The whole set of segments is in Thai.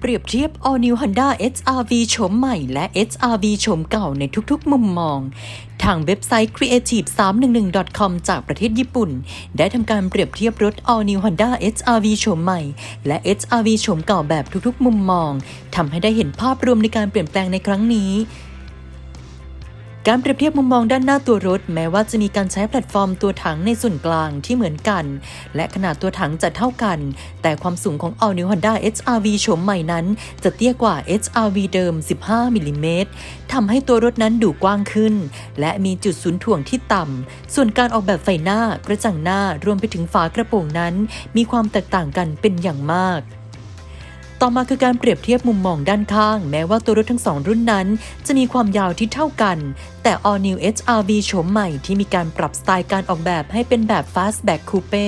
เปรียบเทียบ All New Honda HR-V โฉมใหม่และ HR-V โฉมเก่าในทุกๆ มุมมอง ทางเว็บไซต์ creative311.com จากประเทศญี่ปุ่น ได้ทำการเปรียบเทียบรถ All New Honda HR-V โฉมใหม่ และ HR-V โฉมเก่าแบบทุกๆ มุมมองทำให้ได้เห็นภาพรวมในการเปลี่ยนแปลงในครั้งนี้ การเปรียบเทียบมุมมองด้านหน้าตัวรถ แม้ว่าจะมีการใช้แพลตฟอร์มตัวถังในส่วนกลางที่เหมือนกัน และขนาดตัวถังจะเท่ากัน แต่ความสูงของ All New Honda HR-V โฉมใหม่นั้น จะเตี้ยกว่า HR-V เดิม 15 มิลลิเมตรทำให้ตัวรถนั้นดูกว้างขึ้น และมีจุดศูนย์ถ่วงที่ต่ำ ส่วนการออกแบบไฟหน้ากระจังหน้ารวมไปถึงฝากระโปรงนั้น มีความแตกต่างกันเป็นอย่างมาก ต่อมาคือการเปรียบเทียบมุมมองด้านข้าง แม้ว่าตัวรถทั้งสองรุ่นนั้น จะมีความยาวที่เท่ากัน แต่ All New HR-V โฉมใหม่ที่มีการปรับสไตล์การออกแบบให้เป็นแบบ Fastback Coupe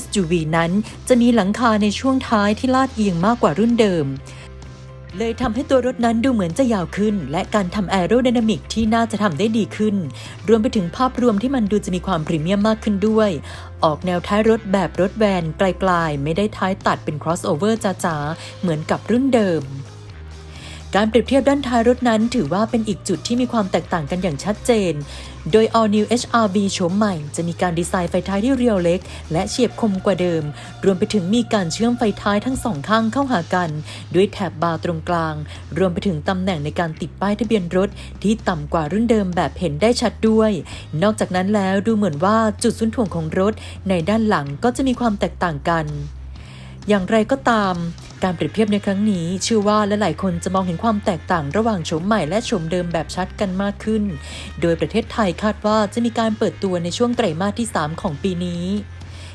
SUV นั้นจะมีหลังคาในช่วงท้ายที่ลาดเอียงมากกว่ารุ่นเดิม เลยทำให้ตัวรถนั้นดูเหมือนจะยาวขึ้น และการทำแอโรไดนามิกที่น่าจะทำได้ดีขึ้น รวมไปถึงภาพรวมที่มันดูจะมีความพรีเมียมมากขึ้นด้วย ออกแนวท้ายรถแบบรถแวนไกลๆ ไม่ได้ท้ายตัดเป็น crossover จ๋าๆ เหมือนกับรุ่นเดิม การเปรียบเทียบด้านท้ายรถนั้น ถือว่าเป็นอีกจุดที่มีความแตกต่างกันอย่างชัดเจน โดย All New HR-V โฉมใหม่ จะมีการดีไซน์ไฟท้ายที่เรียวเล็ก และเฉียบคมกว่าเดิม รวมไปถึงมีการเชื่อมไฟท้ายทั้งสองข้างเข้าหากัน ด้วยแถบบาร์ตรงกลาง รวมไปถึงตำแหน่งในการติดป้ายทะเบียนรถ ที่ต่ำกว่ารุ่นเดิมแบบเห็นได้ชัดด้วย นอกจากนั้นแล้วดูเหมือนว่าจุดศูนย์ถ่วงของรถ ในด้านหลังก็จะมีความแตกต่างกัน อย่างไรก็ตาม การเปรียบเทียบในครั้งนี้เชื่อว่าหลายๆคนจะมองเห็นความแตกต่างระหว่างโฉมใหม่และโฉมเดิมแบบชัดกันมากขึ้น โดยประเทศไทยคาดว่าจะมีการเปิดตัวในช่วงไตรมาสที่ 3 ของปีนี้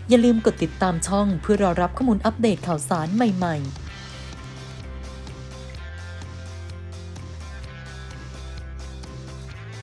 อย่าลืมกดติดตามช่องเพื่อรอรับข้อมูลอัปเดตข่าวสารใหม่ ๆ